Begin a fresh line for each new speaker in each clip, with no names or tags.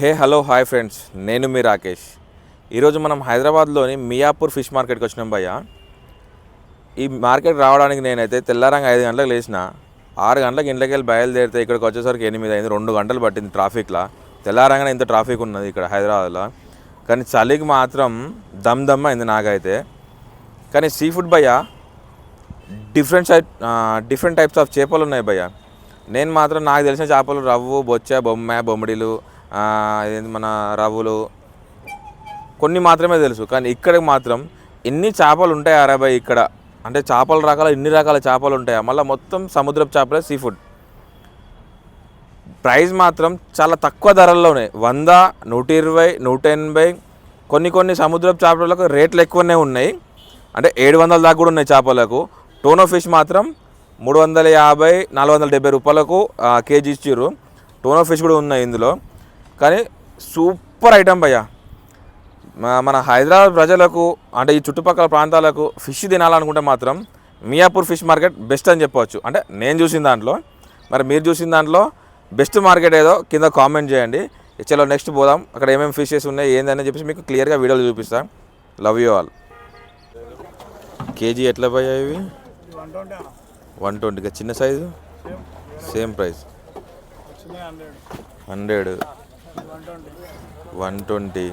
Hey hello hi friends. నేను మీ రాకేష్. ఈరోజు మనం హైదరాబాద్లోని మియాపూర్ ఫిష్ మార్కెట్కి వచ్చినాం భయ్య. ఈ మార్కెట్ రావడానికి నేనైతే తెల్లారంగా ఐదు గంటలకు లేచిన. ఆరు గంటలకు ఇంట్లోకి వెళ్ళి బయలుదేరితే ఇక్కడికి వచ్చేసరికి ఎనిమిది అయింది రెండు గంటలు పట్టింది ట్రాఫిక్లో. తెల్లారంగానే ఇంత ట్రాఫిక్ ఉన్నది ఇక్కడ హైదరాబాద్లో. కానీ చలికి మాత్రం దమ్ దమ్ అయింది నాకైతే. కానీ సీ ఫుడ్ భయ్య different type different types of చేపలు ఉన్నాయి భయ్య. నేను మాత్రం నాకు తెలిసిన చేపలు రవ్వు బొచ్చ బొమ్మ బొమ్మిడిలు మన రవ్వులు కొన్ని మాత్రమే తెలుసు కానీ ఇక్కడికి మాత్రం ఎన్ని చేపలు ఉంటాయి అరవై ఇక్కడ? అంటే చేపల రకాల ఇన్ని రకాల చేపలు ఉంటాయా? మళ్ళీ మొత్తం సముద్రపు చేపలే సీ ఫుడ్. ప్రైస్ మాత్రం చాలా తక్కువ ధరల్లో ఉన్నాయి వంద నూట ఇరవై నూట ఎనభై కొన్ని కొన్ని సముద్రపు చేపలకు రేట్లు ఎక్కువనే ఉన్నాయి. అంటే ఏడు వందల దాకా కూడా ఉన్నాయి చేపలకు. టోనో ఫిష్ మాత్రం మూడు వందల యాభై నాలుగు వందల డెబ్బై రూపాయలకు కేజీ ఇచ్చిర్రు. టోనో ఫిష్ కూడా ఉన్నాయి ఇందులో. కానీ సూపర్ ఐటమ్ భయ్యా. మన హైదరాబాద్ ప్రజలకు అంటే ఈ చుట్టుపక్కల ప్రాంతాలకు ఫిష్ తినాలనుకుంటే మాత్రం మియాపూర్ ఫిష్ మార్కెట్ బెస్ట్ అని చెప్పవచ్చు. అంటే నేను చూసిన దాంట్లో మరి మీరు చూసిన దాంట్లో బెస్ట్ మార్కెట్ ఏదో కింద కామెంట్ చేయండి. చలో నెక్స్ట్ పోదాం. అక్కడ ఏమేమి ఫిషెస్ ఉన్నాయి ఏందని చెప్పేసి మీకు క్లియర్గా వీడియోలు చూపిస్తాం. లవ్ యూ ఆల్ కేజీ ఎట్లా పోయాయి ఇవి?
వన్
ట్వంటీగా చిన్న
size?
Same
price hundred.
One twenty.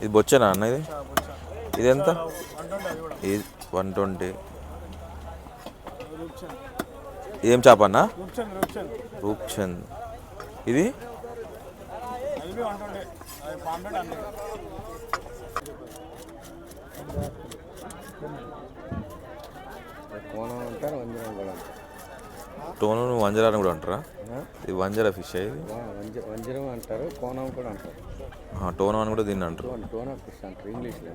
ఇది బొచ్చేనా అన్న ఇది? ఇది ఎంత ఇది వన్ ట్వంటీ. ఇదేం చేప అన్న?
రూప్చంద్.
ఇది? టోను వంజరాని కూడా అంటారా? ఇది వంజర ఫిష్ ఇది?
వంజరం అంటారు కోణం కూడా అంటారు.
ఆ, టోను అని కూడా దీన్ని అంటారు.
టోన్ ఫిష్ అంటారు ఇంగ్లీష్లో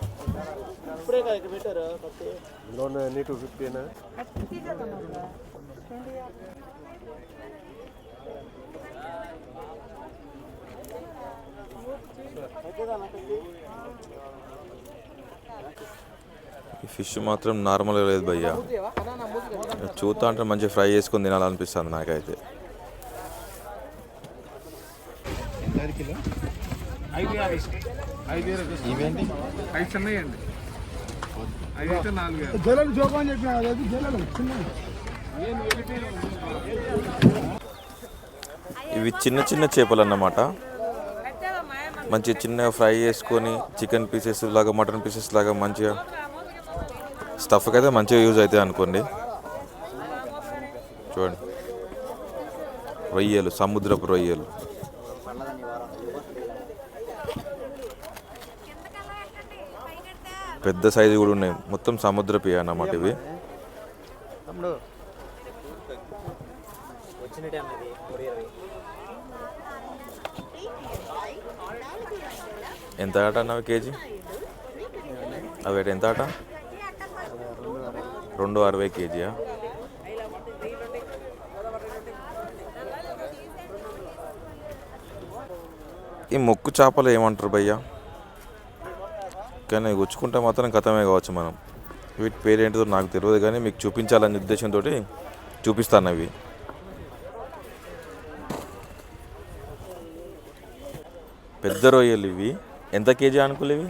మ్మ్.
కత్తలేదు ఇక్కడ అదే లేదు
లోన్ ఎన్ని టూ ఫిఫ్టీనా
ఈ ఫిష్ మాత్రం నార్మల్గా లేదు భయ్యా. చూస్తా అంటే మంచి ఫ్రై చేసుకొని తినాలనిపిస్తుంది నాకైతే.
ఐదు చిన్నయండి ఐదు అయితే నాలుగు జోకం అని చెప్పిన అది జలం చిన్నది
ఇవి చిన్న చిన్న చేపలు అన్నమాట. మంచి చిన్నగా ఫ్రై చేసుకొని చికెన్ పీసెస్ లాగా మటన్ పీసెస్ లాగా మంచిగా స్టఫ్కి అయితే మంచిగా యూజ్ అవుతాయి అనుకోండి. చూడండి. రొయ్యలు సముద్రపు రొయ్యలు. పెద్ద సైజు కూడా ఉన్నాయి. మొత్తం సముద్రపు అన్నమాట ఇవి. ఎంత ఆట అన్నవి కేజీ? అవి ఎంత ఆట? రెండు అరవై కేజీయా? ఈ మొక్కు చేపలు ఏమంటారు భయ్యా? కానీ గుచ్చుకుంటే మాత్రం కథమే కావచ్చు మనం. వీటి పేరేంటిదో నాకు తెలియదు కానీ మీకు చూపించాలనే ఉద్దేశంతో చూపిస్తాను అవి. పెద్ద రొయ్యలు ఇవి. ఎంత కేజీ అనుకోలే ఇవి?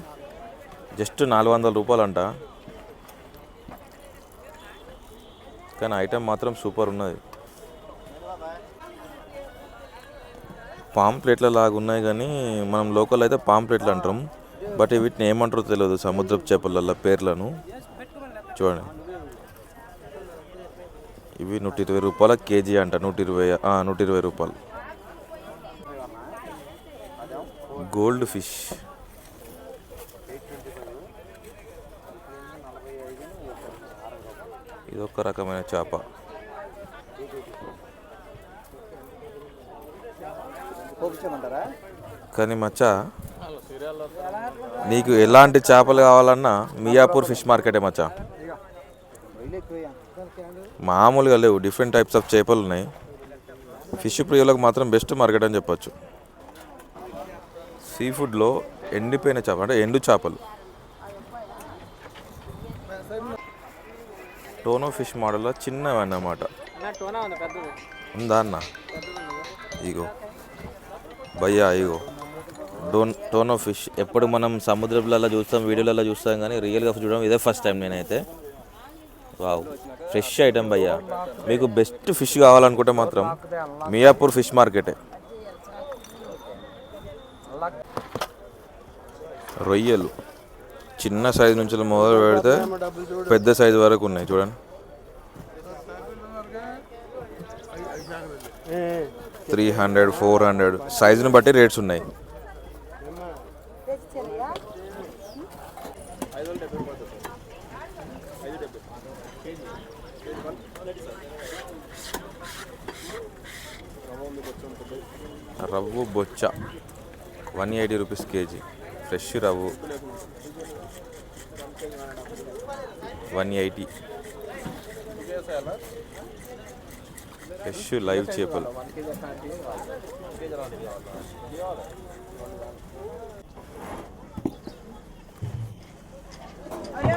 జస్ట్ నాలుగు వందల రూపాయలు అంట కానీ ఐటెం మాత్రం సూపర్ ఉన్నది. పాంప్లెట్ల లాగా ఉన్నాయి కానీ మనం లోకల్ అయితే పాంప్లెట్లు అంటాం. బట్ వీటిని ఏమంటారో తెలియదు సముద్రపు చేపల పేర్లను. చూడండి. ఇవి నూట ఇరవై రూపాయల కేజీ అంట నూట ఇరవై నూట ఇరవై రూపాయలు. Goldfish. ఇది ఒక రకమైన చేప. కానీ మచ్చ నీకు ఎలాంటి చేపలు కావాలన్నా మియాపూర్ ఫిష్ మార్కెటే మచ్చా. మామూలుగా లేవు డిఫరెంట్ టైప్స్ ఆఫ్ చేపలు ఉన్నాయి. ఫిష్ ప్రియులకు మాత్రం బెస్ట్ మార్కెట్ అని చెప్పొచ్చు. సీ ఫుడ్లో ఎండిపోయిన చేప అంటే ఎండు చేపలు. టోనో ఫిష్ మోడల్లో చిన్నవి అన్నమాట. ఉందా అన్న? ఇగో. భయ్యా ఇగో. డోన్ టోనో ఫిష్ ఎప్పుడు మనం సముద్రంలలో చూస్తాం వీడియోలలో చూస్తాం కానీ రియల్గా చూడడం ఇదే ఫస్ట్ టైం నేనైతే. వావ్ ఫ్రెష్ ఐటమ్ భయ్యా. మీకు బెస్ట్ ఫిష్ కావాలనుకుంటే మాత్రం మియాపూర్ ఫిష్ మార్కెటే రొయ్యలు. చిన్న సైజు నుంచి మొదలు పెడితే పెద్ద సైజు వరకు ఉన్నాయి చూడండి. త్రీ హండ్రెడ్ ఫోర్ హండ్రెడ్ సైజుని బట్టి రేట్స్ ఉన్నాయి. రవ్వు బొచ్చ one eighty rupees KG. Fresh రవ్వు one eighty. Fresh live చేపలు.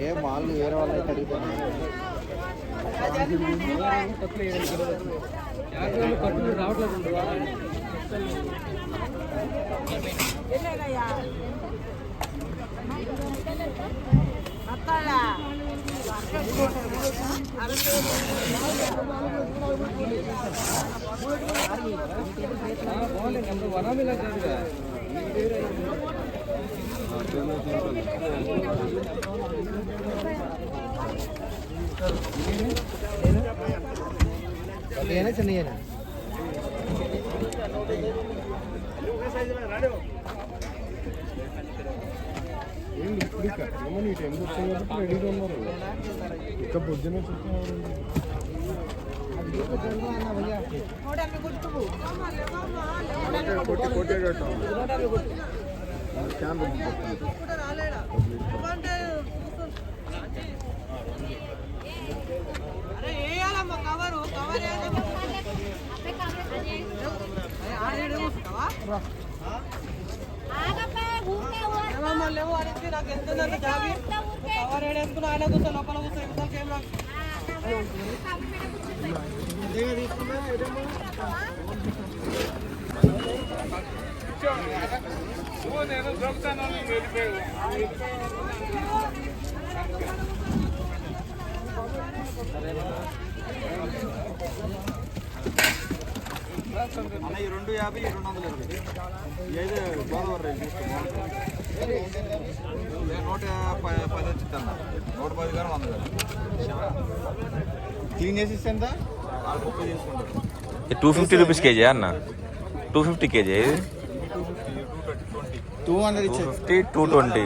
ఏ మాల్ వేరే వాళ్ళు అయితే అడుగుతున్నారు చిన్న
ఇంకా పొద్దున కొట్టి కొట్టేటట్టు క్యాన్
ఆగప్పే ఊరికే ఊరికే.
నాకు ఎంత జాబి కవర్ ఏడేసుకుని ఆయన కూర్చో లోపల కూర్చో ఎంత
నేను దొరుకుతాను వెళ్ళిపోయాడు
అన్న ఈ రెండు యాభై ఈ రెండు వందల ఇరవై ఏదో గోదావరి రైలు తీసుకో. నూట ప- పది వచ్చింది అన్న. నూట పది గారు వంద గారు. క్లీన్ చేసి ఇస్తే ఎంత? వాళ్ళు ముప్పై తీసుకుంటారు.
టూ ఫిఫ్టీ రూపీస్ కేజీ అన్న. Two fifty KG
two hundred fifty two twenty.